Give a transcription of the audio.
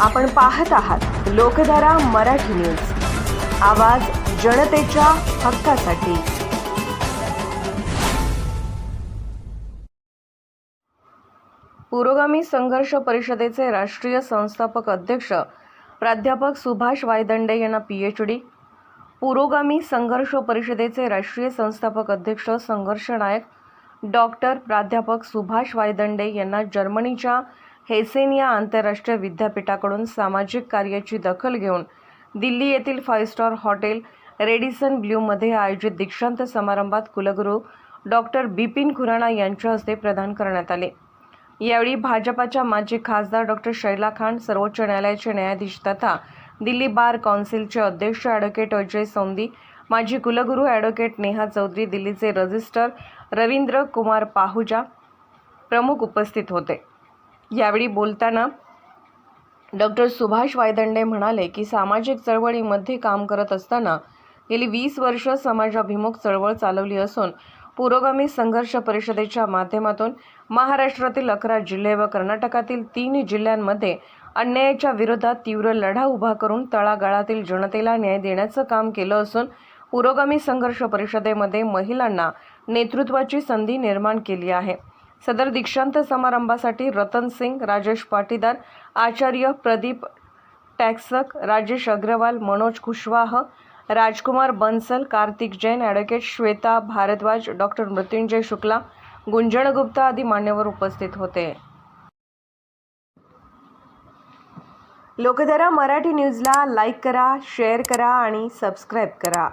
आपण पाहत आहात लोकधारा मराठी न्यूज. आवाज जनतेच्या हक्कासाठी. पुरोगामी संघर्ष परिषदेचे राष्ट्रीय संस्थापक अध्यक्ष प्राध्यापक सुभाष वायदंडे यांना पी एच डी पुरोगामी संघर्ष परिषदेचे राष्ट्रीय संस्थापक अध्यक्ष संघर्ष नायक डॉक्टर प्राध्यापक सुभाष वायदंडे यांना जर्मनीच्या हेसेन या आंतरराष्ट्रीय विद्यापीठाकडून सामाजिक कार्याची दखल घेऊन दिल्ली येथील फाईव्ह स्टार हॉटेल रेडिसन ब्ल्यूमध्ये आयोजित दीक्षांत समारंभात कुलगुरू डॉक्टर बिपिन खुराणा यांच्या हस्ते प्रदान करण्यात आले. यावेळी भाजपाच्या माजी खासदार डॉक्टर शैला खान सर्वोच्च न्यायालयाचे न्यायाधीश तथा दिल्ली बार कौन्सिलचे अध्यक्ष ॲडव्होकेट अजय सौंदी माजी कुलगुरू ॲडव्होकेट नेहा चौधरी दिल्लीचे रजिस्टर रवींद्र कुमार पाहुजा प्रमुख उपस्थित होते. यावेळी बोलताना डॉक्टर सुभाष वायदंडे म्हणाले की सामाजिक चळवळीमध्ये काम करत असताना गेली वीस वर्ष समाजाभिमुख चळवळ चालवली असून पुरोगामी संघर्ष परिषदेच्या माध्यमातून महाराष्ट्रातील अकरा जिल्हे व कर्नाटकातील तीन जिल्ह्यांमध्ये अन्यायाच्या विरोधात तीव्र लढा उभा करून तळागाळातील जनतेला न्याय देण्याचं काम केलं असून पुरोगामी संघर्ष परिषदेमध्ये महिलांना नेतृत्वाची संधी निर्माण केली आहे. सदर दीक्षांत समारंभासाठी रतन सिंग राजेश पाटीदार आचार्य प्रदीप टॅक्सक राजेश अग्रवाल मनोज कुशवाह राजकुमार बन्सल कार्तिक जैन ॲडव्होकेट श्वेता भारद्वाज डॉक्टर मृत्युंजय शुक्ला गुंजन गुप्ता आदी मान्यवर उपस्थित होते. लोकधारा मराठी न्यूजला लाईक करा शेअर करा आणि सबस्क्राईब करा.